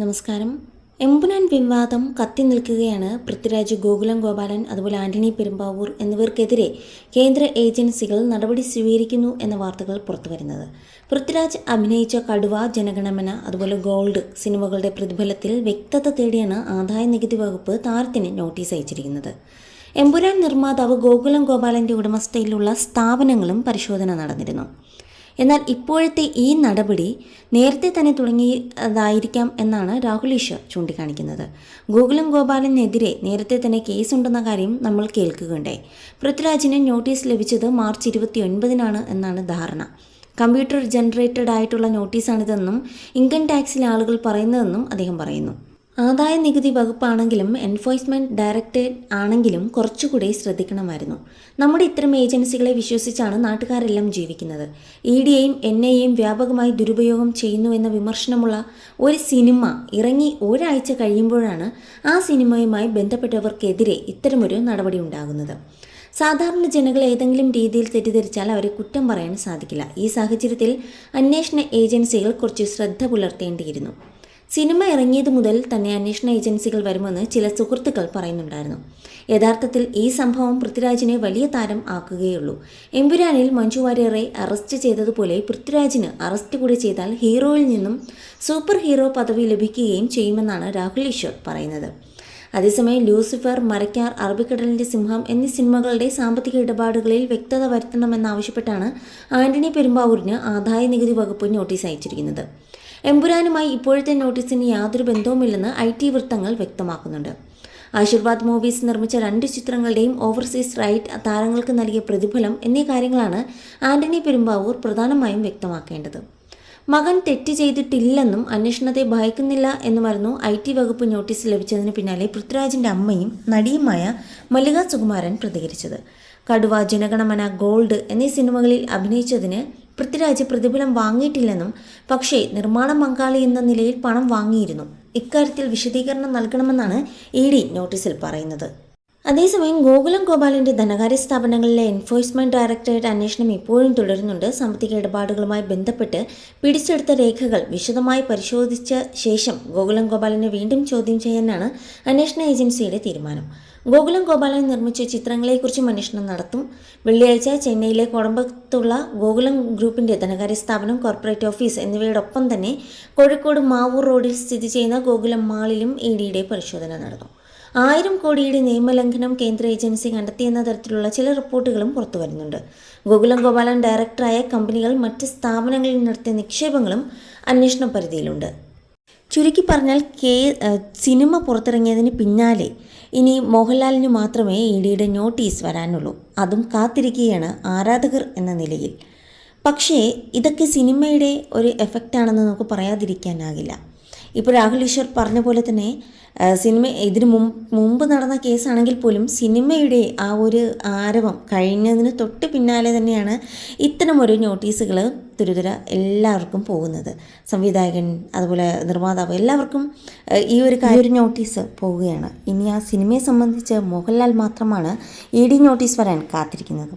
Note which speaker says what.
Speaker 1: നമസ്കാരം. എമ്പുനാൻ വിവാദം കത്തി നിൽക്കുകയാണ് പൃഥ്വിരാജ് ഗോകുലം ഗോപാലൻ അതുപോലെ ആന്റണി പെരുമ്പാവൂർ എന്നിവർക്കെതിരെ കേന്ദ്ര ഏജൻസികൾ നടപടി സ്വീകരിക്കുന്നു എന്ന വാർത്തകൾ പുറത്തുവരുന്നത്. പൃഥ്വിരാജ് അഭിനയിച്ച കടുവ ജനഗണമന അതുപോലെ ഗോൾഡ് സിനിമകളുടെ പ്രതിഫലത്തിൽ വ്യക്തത തേടിയാണ് ആദായ നികുതി വകുപ്പ് താരത്തിന് നോട്ടീസ് അയച്ചിരിക്കുന്നത്. എമ്പുരാൻ നിർമ്മാതാവ് ഗോകുലം ഗോപാലന്റെ ഉടമസ്ഥയിലുള്ള സ്ഥാപനങ്ങളും പരിശോധന നടന്നിരുന്നു. എന്നാൽ ഇപ്പോഴത്തെ ഈ നടപടി നേരത്തെ തന്നെ തുടങ്ങിയതായിരിക്കാം എന്നാണ് രാഹുൽ ഈശ്വർ ചൂണ്ടിക്കാണിക്കുന്നത്. ഗോകുലം ഗോപാലിനെതിരെ നേരത്തെ തന്നെ കേസുണ്ടെന്ന കാര്യം നമ്മൾ കേൾക്കുകയുണ്ടായി. പൃഥ്വിരാജിന് നോട്ടീസ് ലഭിച്ചത് മാർച്ച് ഇരുപത്തി ഒൻപതിനാണ് എന്നാണ് ധാരണ. കമ്പ്യൂട്ടർ ജനറേറ്റഡ് ആയിട്ടുള്ള നോട്ടീസാണിതെന്നും ഇൻകം ടാക്സിലെ ആളുകൾ പറയുന്നതെന്നും അദ്ദേഹം പറയുന്നു. ആദായ നികുതി വകുപ്പാണെങ്കിലും എൻഫോഴ്സ്മെന്റ് ഡയറക്ടറേറ്റ് ആണെങ്കിലും കുറച്ചുകൂടി ശ്രദ്ധിക്കണമായിരുന്നു. നമ്മുടെ ഇത്തരം ഏജൻസികളെ വിശ്വസിച്ചാണ് നാട്ടുകാരെല്ലാം ജീവിക്കുന്നത്. ഇ ഡിയെയും എൻ ഐയെയും വ്യാപകമായി ദുരുപയോഗം ചെയ്യുന്നു എന്ന വിമർശനമുള്ള ഒരു സിനിമ ഇറങ്ങി ഒരാഴ്ച കഴിയുമ്പോഴാണ് ആ സിനിമയുമായി ബന്ധപ്പെട്ടവർക്കെതിരെ ഇത്തരമൊരു നടപടി ഉണ്ടാകുന്നത്. സാധാരണ ജനങ്ങൾ ഏതെങ്കിലും രീതിയിൽ തെറ്റിദ്ധരിച്ചാൽ അവരെ കുറ്റം പറയാൻ സാധിക്കില്ല. ഈ സാഹചര്യത്തിൽ അന്വേഷണ ഏജൻസികൾ കുറച്ച് ശ്രദ്ധ പുലർത്തേണ്ടിയിരുന്നു. സിനിമ ഇറങ്ങിയത് മുതൽ തന്നെ അന്വേഷണ ഏജൻസികൾ വരുമെന്ന് ചില സുഹൃത്തുക്കൾ പറയുന്നുണ്ടായിരുന്നു. യഥാർത്ഥത്തിൽ ഈ സംഭവം പൃഥ്വിരാജിനെ വലിയ താരം ആക്കുകയുള്ളൂ. എമ്പുരാനിൽ മഞ്ജു വാര്യറെ അറസ്റ്റ് ചെയ്തതുപോലെ പൃഥ്വിരാജിന് അറസ്റ്റ് കൂടി ചെയ്താൽ ഹീറോയിൽ നിന്നും സൂപ്പർ ഹീറോ പദവി ലഭിക്കുകയും ചെയ്യുമെന്നാണ് രാഹുൽ ഈശ്വർ പറയുന്നത്. അതേസമയം ലൂസിഫർ മരക്കാർ അറബിക്കടലിന്റെ സിംഹം എന്നീ സിനിമകളുടെ സാമ്പത്തിക ഇടപാടുകളിൽ വ്യക്തത വരുത്തണമെന്നാവശ്യപ്പെട്ടാണ് ആന്റണി പെരുമ്പാവൂരിന് ആദായ നികുതി വകുപ്പ് നോട്ടീസ് അയച്ചിരിക്കുന്നത്. എമ്പുരാനുമായി ഇപ്പോഴത്തെ നോട്ടീസിന് യാതൊരു ബന്ധവുമില്ലെന്ന് ഐ ടി വൃത്തങ്ങൾ വ്യക്തമാക്കുന്നുണ്ട്. ആശീർവാദ് മൂവീസ് നിർമ്മിച്ച രണ്ട് ചിത്രങ്ങളുടെയും ഓവർസീസ് റൈറ്റ് താരങ്ങൾക്ക് നൽകിയ പ്രതിഫലം എന്നീ കാര്യങ്ങളാണ് ആന്റണി പെരുമ്പാവൂർ പ്രധാനമായും വ്യക്തമാക്കേണ്ടത്. മകൻ തെറ്റ് ചെയ്തിട്ടില്ലെന്നും അന്വേഷണത്തെ ഭയക്കുന്നില്ല എന്നുമായിരുന്നു ഐ ടി വകുപ്പ് നോട്ടീസ് ലഭിച്ചതിന് പിന്നാലെ പൃഥ്വിരാജിന്റെ അമ്മയും നടിയുമായ മല്ലിക സുകുമാരൻ പ്രതികരിച്ചത്. കടുവ ജനഗണമന ഗോൾഡ് എന്നീ സിനിമകളിൽ അഭിനയിച്ചതിന് പൃഥ്വിരാജ് പ്രതിഫലം വാങ്ങിയിട്ടില്ലെന്നും പക്ഷേ നിർമ്മാണ പങ്കാളി എന്ന നിലയിൽ പണം വാങ്ങിയിരുന്നു. ഇക്കാര്യത്തിൽ വിശദീകരണം നൽകണമെന്നാണ് ഇ ഡി നോട്ടീസിൽ പറയുന്നത്. അതേസമയം ഗോകുലം ഗോപാലിന്റെ ധനകാര്യ സ്ഥാപനങ്ങളിലെ എൻഫോഴ്സ്മെന്റ് ഡയറക്ടറേറ്റ് അന്വേഷണം ഇപ്പോഴും തുടരുന്നുണ്ട്. സാമ്പത്തിക ഇടപാടുകളുമായി ബന്ധപ്പെട്ട് പിടിച്ചെടുത്ത രേഖകൾ വിശദമായി പരിശോധിച്ച ശേഷം ഗോകുലം ഗോപാലിനെ വീണ്ടും ചോദ്യം ചെയ്യാനാണ് അന്വേഷണ ഏജൻസിയുടെ തീരുമാനം. ഗോകുലം ഗോപാലൻ നിർമ്മിച്ച ചിത്രങ്ങളെക്കുറിച്ചും അന്വേഷണം നടത്തും. വെള്ളിയാഴ്ച ചെന്നൈയിലെ കൊടമ്പത്തുള്ള ഗോകുലം ഗ്രൂപ്പിന്റെ ധനകാര്യ സ്ഥാപനം കോർപ്പറേറ്റ് ഓഫീസ് എന്നിവയോടൊപ്പം തന്നെ കോഴിക്കോട് മാവൂർ റോഡിൽ സ്ഥിതി ചെയ്യുന്ന ഗോകുലം മാളിലും ഇ ഡിയുടെ പരിശോധന നടന്നു. ആയിരം കോടിയുടെ നിയമലംഘനം കേന്ദ്ര ഏജൻസി കണ്ടെത്തിയെന്ന തരത്തിലുള്ള ചില റിപ്പോർട്ടുകളും പുറത്തു വരുന്നുണ്ട്. ഗോകുലം ഗോപാലൻ ഡയറക്ടറായ കമ്പനികൾ മറ്റ് സ്ഥാപനങ്ങളിൽ നടത്തിയ നിക്ഷേപങ്ങളും അന്വേഷണ പരിധിയിലുണ്ട്. ചുരുക്കി പറഞ്ഞാൽ സിനിമ പുറത്തിറങ്ങിയതിന് പിന്നാലെ ഇനി മോഹൻലാലിന് മാത്രമേ ഇ ഡിയുടെ നോട്ടീസ് വരാനുള്ളൂ. അതും കാത്തിരിക്കുകയാണ് ആരാധകർ എന്ന നിലയിൽ. പക്ഷേ ഇതൊക്കെ സിനിമയുടെ ഒരു എഫക്റ്റാണെന്ന് നമുക്ക് പറയാതിരിക്കാനാകില്ല. ഇപ്പോൾ രാഹുൽ ഈശ്വർ പറഞ്ഞ പോലെ തന്നെ സിനിമ ഇതിന് മുമ്പ് നടന്ന കേസാണെങ്കിൽ പോലും സിനിമയുടെ ആ ഒരു ആരവം കഴിഞ്ഞതിന് തൊട്ട് പിന്നാലെ തന്നെയാണ് ഇത്തരം ഒരു നോട്ടീസുകൾ തുരുതുര എല്ലാവർക്കും പോകുന്നത്. സംവിധായകൻ അതുപോലെ നിർമ്മാതാവ് എല്ലാവർക്കും ഈ ഒരു കാര്യ നോട്ടീസ് പോവുകയാണ്. ഇനി ആ സിനിമയെ സംബന്ധിച്ച് മോഹൻലാൽ മാത്രമാണ് ഇ ഡി നോട്ടീസ് വരാൻ കാത്തിരിക്കുന്നത്.